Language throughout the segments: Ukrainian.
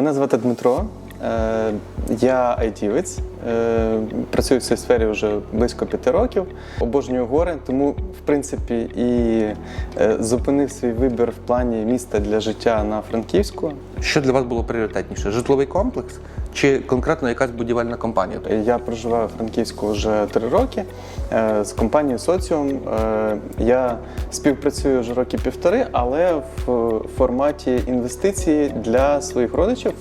Мене звати Дмитро. Е, Я айтівець. Е, Працюю в цій сфері вже близько п'яти років. Обожнюю гори, тому в принципі і е, зупинив свій вибір в плані міста для життя на Франківську. Що для вас було пріоритетніше? Житловий комплекс чи конкретно якась будівельна компанія? Я проживаю в Франківську вже три роки з компанією Соціум. Я співпрацюю вже роки півтори, але в форматі інвестиції для своїх родичів.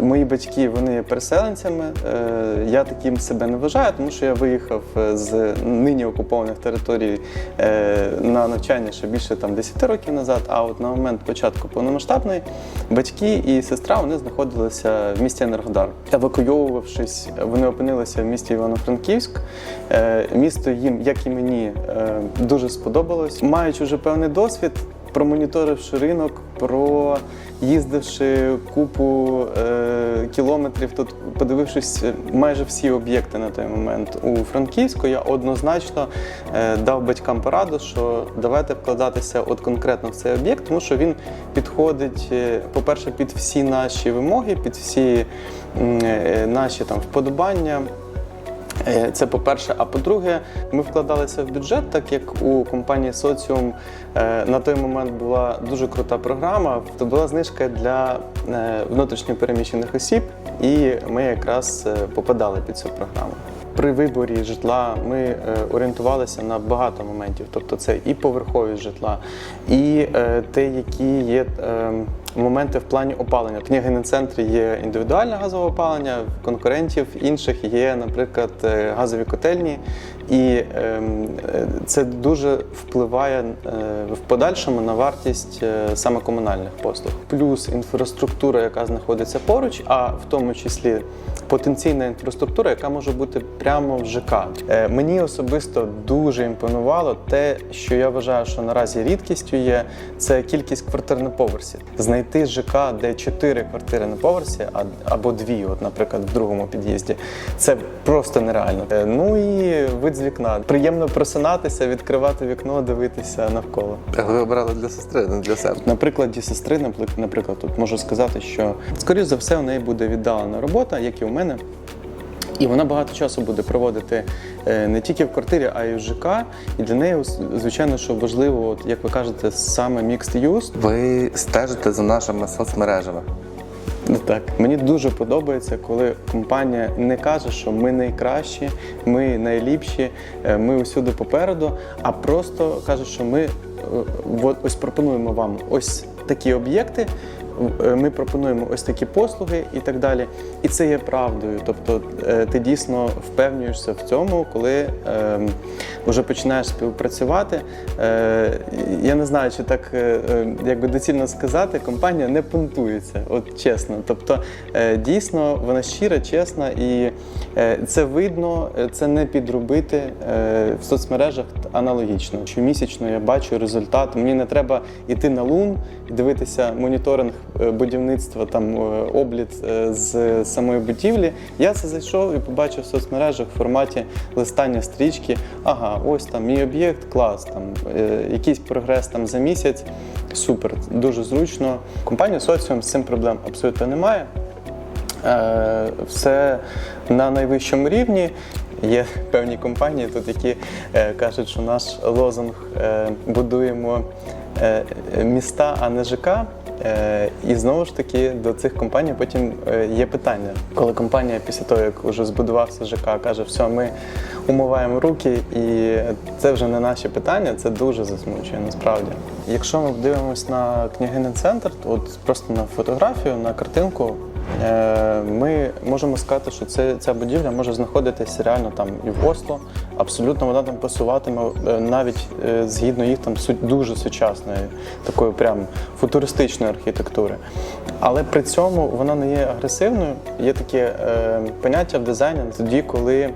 Мої батьки вони є переселенцями. Е, Я таким себе не вважаю, тому що я виїхав е, з нині окупованих територій е, на навчання ще більше там 10 років назад. А от на момент початку повномасштабної батьки і сестра вони знаходилися в місті Енергодар. Евакуйовувавшись, вони опинилися в місті Івано-Франківськ. Місто їм, як і мені, дуже сподобалось. Маючи вже певний досвід, промоніторивши ринок, проїздивши купу е, кілометрів, тут подивившись майже всі об'єкти на той момент у Франківську, я однозначно е, дав батькам пораду, що давайте вкладатися от конкретно в цей об'єкт, тому що він підходить, е, по-перше, під всі наші вимоги, під всі е, наші там вподобання. Е, Це по-перше. А по-друге, ми вкладалися в бюджет, так як у компанії Соціум е, на той момент була дуже крута програма. То була знижка для е, внутрішньопереміщених осіб, і ми якраз попадали під цю програму. При виборі житла ми орієнтувалися на багато моментів, тобто це і поверховість житла, і те, які є е, моменти в плані опалення. В княгине центрі є індивідуальне газове опалення, в конкурентів інших є, наприклад, е, газові котельні, і ем, е, це дуже впливає е, в подальшому на вартість саме комунальних послуг. Плюс інфраструктура, яка знаходиться поруч, а в тому числі потенційна інфраструктура, яка може бути прямо в ЖК. Мені особисто дуже імпонувало те, що я вважаю, що наразі рідкістю є, це кількість квартир на поверсі. Знайти ЖК, де чотири квартири на поверсі, або дві, от, наприклад, в другому під'їзді, це просто нереально. Е, Ну і вид з вікна. Приємно просинатися, відкривати вікно, дивитися навколо. Ви обрали для сестри, не для себе. На прикладі сестри, наприклад, тут можу сказати, що скоріш за все у неї буде віддалена робота, як і у мене. І вона багато часу буде проводити не тільки в квартирі, а й в ЖК. І для неї, звичайно, що важливо, от, як ви кажете, саме mixed use. Ви стежите за нашими соцмережами. Ну, Так, мені дуже подобається, коли компанія не каже, що ми найкращі, ми найліпші, е, ми усюди попереду, а просто каже, що ми е, ось пропонуємо вам ось такі об'єкти. Е, Ми пропонуємо ось такі послуги і так далі. І це є правдою. Тобто е, ти дійсно впевнюєшся в цьому, коли е, вже починаєш співпрацювати. Е, я не знаю, чи так якби доцільно сказати, компанія не понтується, от чесно. Тобто, дійсно, вона щира, чесна, і це видно, це не підробити в соцмережах аналогічно. Щомісячно я бачу результат. Мені не треба йти на лун, дивитися моніторинг будівництва, там е, обліт е, з самої будівлі. Я це зайшов і побачив в соцмережах в форматі листання стрічки. Ага, ось там мій об'єкт, клас, там е, якийсь прогрес там за місяць. Супер, дуже зручно. Компанія Соціум з цим проблем абсолютно немає. Е, все на найвищому рівні. Є певні компанії, тут які е, кажуть, що наш лозунг е, будуємо е, міста, а не ЖК. Е, і знову ж таки до цих компаній потім е, є питання. Коли компанія після того, як вже збудувався ЖК, каже, все, ми умиваємо руки, і це вже не наші питання, це дуже засмучує насправді. Якщо ми дивимося на княгинин центр, от просто на фотографію, на картинку, Ми можемо сказати, що це, ця будівля може знаходитися реально там і в Осло. Абсолютно вона там пасуватиме е, навіть е, згідно їх там дуже сучасної, такої прям футуристичної архітектури. Але при цьому вона не є агресивною. Є таке е, поняття в дизайні тоді, коли е,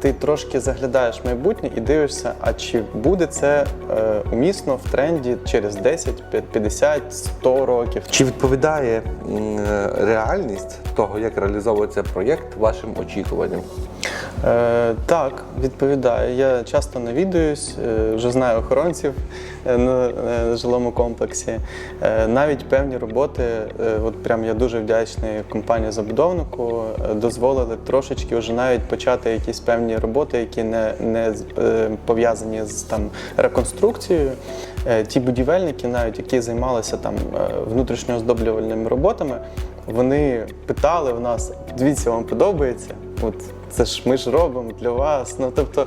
ти трошки заглядаєш в майбутнє і дивишся, а чи буде це е, умісно в тренді через 10, 50, 100 років. Чи відповідає м, реальність того, як реалізовується проєкт вашим очікуванням? Е, так, відповідаю. Я часто навідуюсь, е, вже знаю охоронців е, на е, жилому комплексі. Навіть певні роботи, от прям я дуже вдячний компанії забудовнику, е, дозволили трошечки вже навіть почати якісь певні роботи, які не, не пов'язані з там реконструкцією. Ті будівельники, навіть які займалися там е, внутрішньо роботами, вони питали в нас: дивіться, вам подобається? От це ж ми ж робимо для вас. Ну тобто,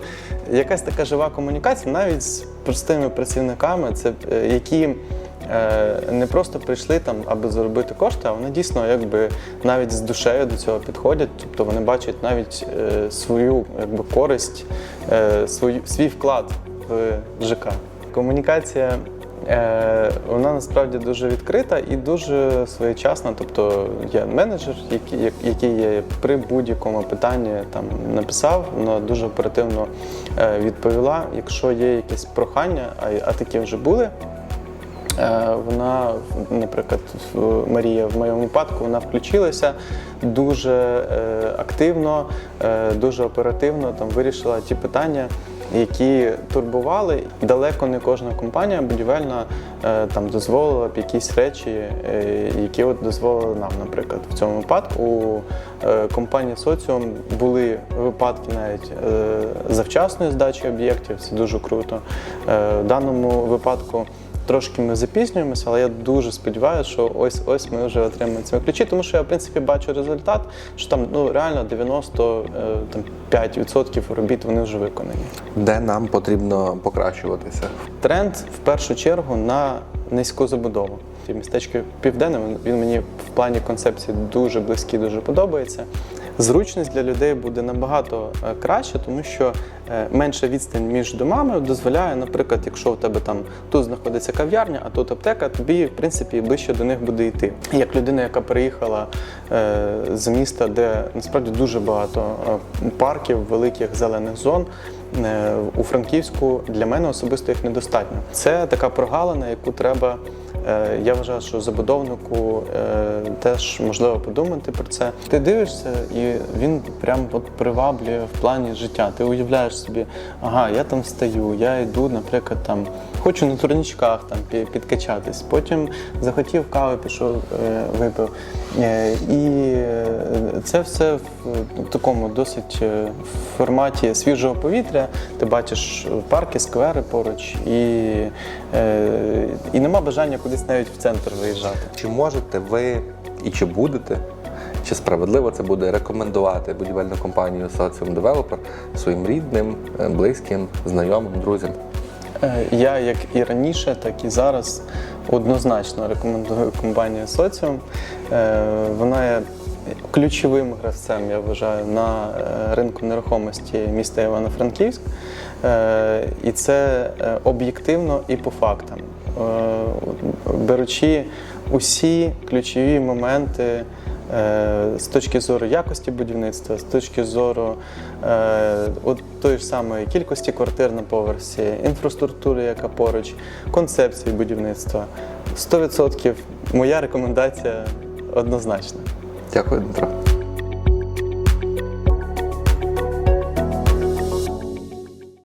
якась така жива комунікація, навіть з простими працівниками, це е, які. е, Не просто прийшли там, аби заробити кошти, а вони дійсно якби навіть з душею до цього підходять. Тобто вони бачать навіть е, свою якби користь, е, свою свій вклад в ЖК. Комунікація вона насправді дуже відкрита і дуже своєчасна. Тобто є менеджер, який, як- який при будь-якому питанні там написав, вона дуже оперативно е, відповіла. Якщо є якесь прохання, а, такі вже були. Е, Вона, наприклад, Марія в моєму випадку, вона включилася дуже е, активно, е, дуже оперативно там вирішила ті питання, які турбували. Далеко не кожна компанія будівельна е, там дозволила б якісь речі, е, які от дозволили нам, наприклад, в цьому випадку. У е, компанії Соціум були випадки навіть завчасної здачі об'єктів, це дуже круто. В даному випадку. Трошки ми запізнюємося, але я дуже сподіваюся, що ось ось ми вже отримаємо ці ключі, тому що я в принципі бачу результат, що там ну реально 95% робіт вони вже виконані. Де нам потрібно покращуватися? Тренд в першу чергу на низьку забудову. І Містечко Південне він- мені в плані концепції дуже близький, дуже подобається. Зручність для людей буде набагато е, краще, тому що е, менша відстань між домами дозволяє, наприклад, якщо у тебе там тут знаходиться кав'ярня, а тут аптека, тобі в принципі ближче до них буде йти. Як людина, яка переїхала е, з міста, де насправді дуже багато парків, великих зелених зон. У Франківську для мене особисто їх недостатньо. Це така прогалина, яку треба. Е, Я вважаю, що забудовнику е, теж можливо подумати про це. Ти дивишся, і він прям от приваблює в плані життя. Ти уявляєш собі, ага, я там стою, я йду, наприклад, там хочу на турнічках там підкачатись. Потім захотів кави, пішов, е, випив. Е, І е, це все в такому досить е, форматі свіжого повітря. Ти бачиш парки, сквери поруч, і, і нема бажання кудись навіть в центр виїжджати. Чи можете ви і чи будете, чи справедливо це буде рекомендувати будівельну компанію Socium Developer своїм рідним, близьким, знайомим, друзям? Е, Я, як і раніше, так і зараз однозначно рекомендую компанію Соціум. Е, Вона є ключовим гравцем, я вважаю, на е, ринку нерухомості міста Івано-Франківськ. І це об'єктивно і по фактам. Беручи усі ключові моменти. Е, З точки зору якості будівництва, з точки зору е, от тої ж самої кількості квартир на поверсі, інфраструктури, яка поруч, концепції будівництва. 100% моя рекомендація однозначна. Дякую, Дмитро.